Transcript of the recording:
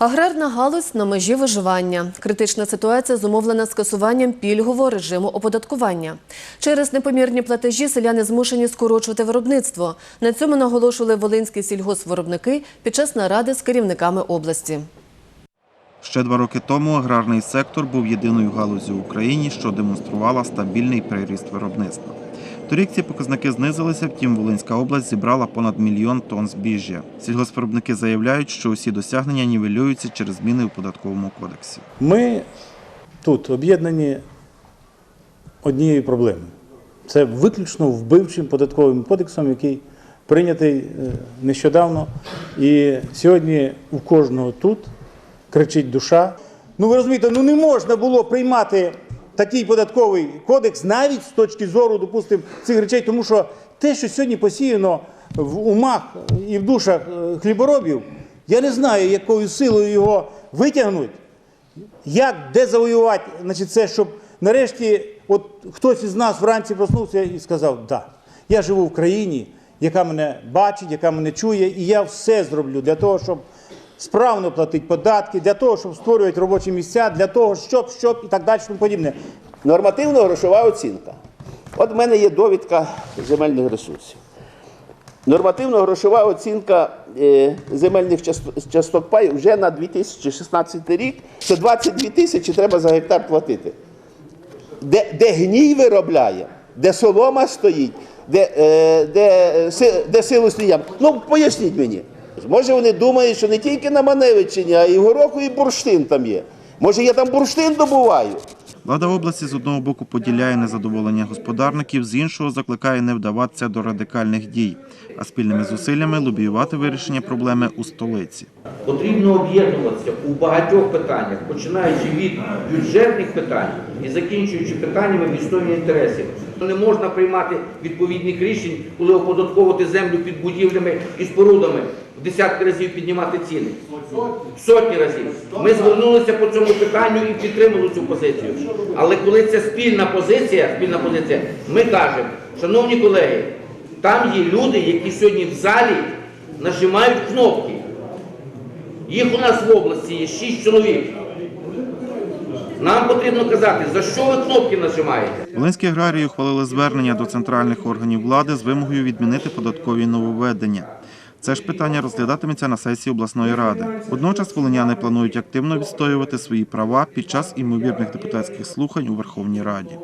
Аграрна галузь на межі виживання. Критична ситуація зумовлена скасуванням пільгового режиму оподаткування. Через непомірні платежі селяни змушені скорочувати виробництво. На цьому наголошували волинські сільгоспвиробники під час наради з керівниками області. Ще два роки тому аграрний сектор був єдиною галузю в Україні, що демонструвала стабільний приріст виробництва. Торік ці показники знизилися, втім Волинська область зібрала понад мільйон тонн збіжжя. Сільгоспвиробники заявляють, що усі досягнення нівелюються через зміни у податковому кодексі. Ми тут об'єднані однією проблемою. Це виключно вбивчим податковим кодексом, який прийнятий е, нещодавно. І сьогодні у кожного тут кричить душа. Ну ви розумієте, ну не можна було приймати такий податковий кодекс навіть з точки зору, допустимо, цих речей, тому що те, що сьогодні посіяно в умах і в душах е, хліборобів, я не знаю, якою силою його витягнуть. Як де завоювати значить, це, щоб нарешті от хтось із нас вранці проснувся і сказав, да, я живу в країні, яка мене бачить, яка мене чує, і я все зроблю для того, щоб справно платити податки, для того, щоб створювати робочі місця, для того, щоб, щоб і так далі, тому подібне. Нормативно-грошова оцінка. От в мене є довідка земельних ресурсів. Нормативно-грошова оцінка е, земельних част- часток паю вже на 2016 рік. Це 22 тисячі треба за гектар платити. Де, де гній виробляє, де солома стоїть, де, е, де, е, де силосні ями. Ну, поясніть мені. Може вони думають, що не тільки на Маневичині, а і в Гороху, і бурштин там є. Може, я там бурштин добуваю. Влада області з одного боку поділяє незадоволення господарників, з іншого закликає не вдаватися до радикальних дій, а спільними зусиллями лобіювати вирішення проблеми у столиці. Потрібно об'єднуватися у багатьох питаннях, починаючи від бюджетних питань і закінчуючи питаннями відстоювання інтересів. Не можна приймати відповідних рішень, коли оподатковувати землю під будівлями і спорудами, в десятки разів піднімати ціни. Сотні разів. Ми звернулися по цьому питанню і підтримали цю позицію. Але коли це спільна позиція, спільна позиція, ми кажемо, шановні колеги, там є люди, які сьогодні в залі нажимають кнопки. Їх у нас в області є 6 чоловік. Нам потрібно казати, за що ви кнопки нажимаєте. Волинські аграрії ухвалили звернення до центральних органів влади з вимогою відмінити податкові нововведення. Це ж питання розглядатиметься на сесії обласної ради. Водночас волиняни планують активно відстоювати свої права під час імовірних депутатських слухань у Верховній Раді.